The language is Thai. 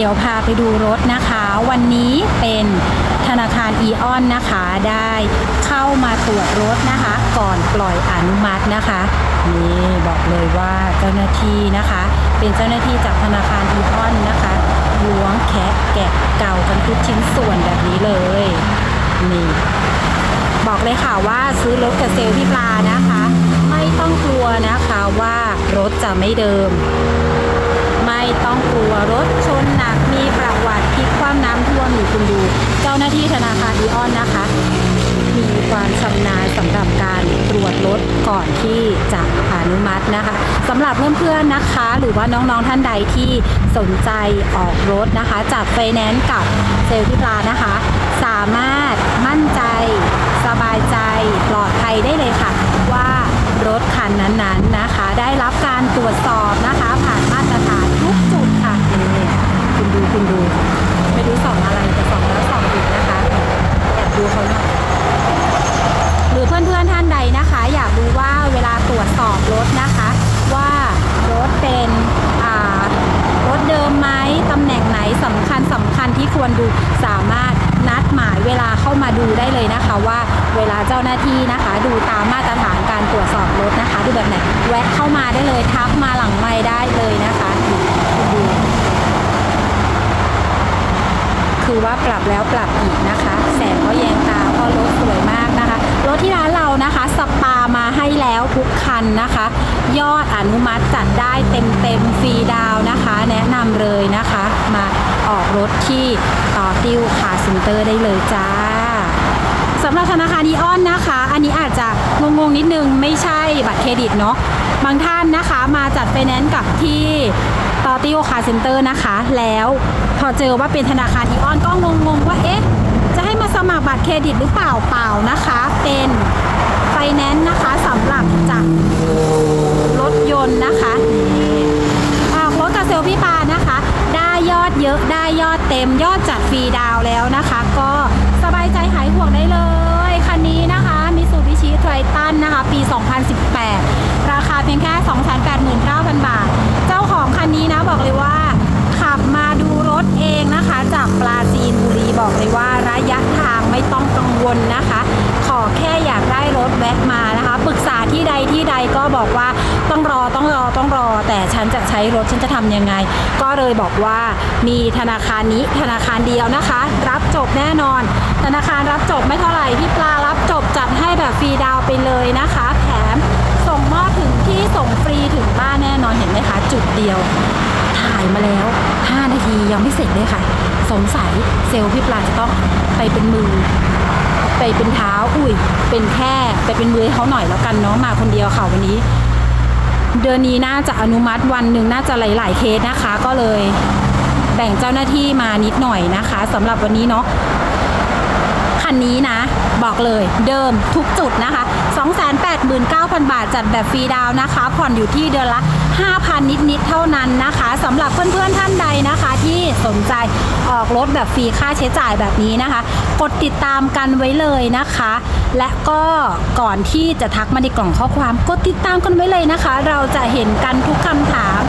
เดี๋ยวพาไปดูรถนะคะ วันนี้เป็นธนาคารอีออนนะคะได้เข้ามาตรวจรถนะคะ ก่อนปล่อยอนุมัตินะคะนี่บอกเลยว่าเจ้าหน้าที่นะคะ เป็นเจ้าหน้าที่จากธนาคารอีออนนะคะล้วงแคะแกะเก่ากันทุกชิ้นส่วนแบบนี้เลยนี่บอกเลยค่ะว่าซื้อรถกับเซลล์พี่ปลานะคะ ไม่ต้องกลัวนะคะว่ารถจะไม่เดิม ไม่ต้องกลัวรถชนหนักมีประวัติพลิกคว่ำน้ำท่วมอยู่คุณดู เจ้าหน้าที่ธนาคารอีออนนะคะ มี ความชำนาญสำหรับการตรวจรถก่อนที่จะอนุมัตินะคะสำหรับเพื่อนๆนะคะ หรือว่าน้องๆท่านใดที่สนใจออกรถนะคะจับไฟแนนซ์กับเซลล์ที่ปลานะคะ สามารถมั่นใจ สบายใจปลอดภัยได้เลยค่ะ ว่ารถคันนั้นๆนะคะ ได้รับการตรวจสอบนะคะ ผ่านมาตรฐานทุกจุดค่ะนี่คุณดูคุณดู ไม่รู้สองอะไรแต่สองแล้วสองอีกนะคะแอบดูเขาหน่อย รือเพื่อนๆท่านใดนะคะ อยากรู้ว่าเวลาตรวจสอบรถนะคะ ว่ารถเป็นรถเดิมไหมตำแหน่งไหนสำคัญสำคัญที่ควรดูสามารถนัดหมายเวลาเข้ามาดูได้เลยนะคะ ว่าเวลาเจ้าหน้าที่นะคะ ดูตามมาตรฐานการตรวจสอบรถนะคะ ดูแบบไหนแวะเข้ามาได้เลยทักมาหลังไม้ได้เลยนะคะดูคือว่าปรับแล้วปรับอีกนะคะ แสงก็แยงตาเพราะรถสวยมาก รถที่ร้านเรานะคะสปามาให้แล้วทุกคันนะคะ ยอดอนุมัติจัดได้เต็มเต็มๆฟรีดาวนะคะ แนะนำเลยนะคะ มาออกรถที่ต่อติวคาร์เซ็นเตอร์ได้เลยจ้าสำหรับธนาคารอีออนนะคะ อันนี้อาจจะงงๆนิดนึงไม่ใช่บัตรเครดิตเนาะบางท่านนะคะมาจัดไฟแนนซ์กับที่ต่อติโอคาเซ็นเตอร์นะคะ แล้วพอเจอว่าเป็นธนาคารอีออนก็งงๆว่าเอ๊ะ จะให้มาสมัครบัตรเครดิตหรือเปล่าเปล่านะคะ เป็นไฟแนนซ์นะคะสำหรับจักรถยนต์นะคะนี่ออกรถกับเซลพี่ปานะคะ ได้ยอดเยอะได้ยอดเต็มยอดจัดฟรีดาวแล้วนะคะ ก็สบายใจหายห่วงได้เลย คันนี้นะคะมิสูบิชิไทรตันนะคะ ปี ต้องกังวลนะคะ ขอแค่อยากได้รถแวะมานะคะ ปรึกษาที่ใดที่ใดก็บอกว่าต้องรอต้องรอต้องรอ แต่ฉันจะใช้รถฉันจะทำยังไง ก็เลยบอกว่ามีธนาคารนี้ธนาคารเดียวนะคะ รับจบแน่นอน ธนาคารรับจบไม่เท่าไหร่พี่ปลารับจบจัดให้แบบฟรีดาวไปเลยนะคะ แถมส่งมอบถึงที่ส่งฟรีถึงบ้านแน่นอนเห็นไหมคะ จุดเดียว ถ่ายมาแล้ว 5 นาทียังไม่เสร็จเลยค่ะ สงสัยเซลล์พี่ปลาจะต้องไปเป็นมือ ไปเป็นเท้าอุ้ย เป็นแค่ไปเป็นมือเขาหน่อยแล้วกันเนาะมาคนเดียวค่ะวันนี้ เดือนนี้น่าจะอนุมัติวันหนึ่งน่าจะหลาย ๆ เคสนะคะ ก็เลยแบ่งเจ้าหน้าที่มานิดหน่อยนะคะสำหรับวันนี้เนาะคันนี้นะ บอกเลยเดิมทุกจุดนะคะ 289,000 บาทจัดแบบฟรีดาวนะคะ ผ่อนอยู่ที่เดือนละ 5,000 นิด ๆ เท่านั้นนะคะสำหรับเพื่อน ๆ ท่านใดนะคะ สนใจออกรถแบบฟรีค่าใช้จ่ายแบบนี้นะคะ กดติดตามกันไว้เลยนะคะ และก็ก่อนที่จะทักมาในกล่องข้อความ กดติดตามกันไว้เลยนะคะ เราจะเห็นกันทุกคำถาม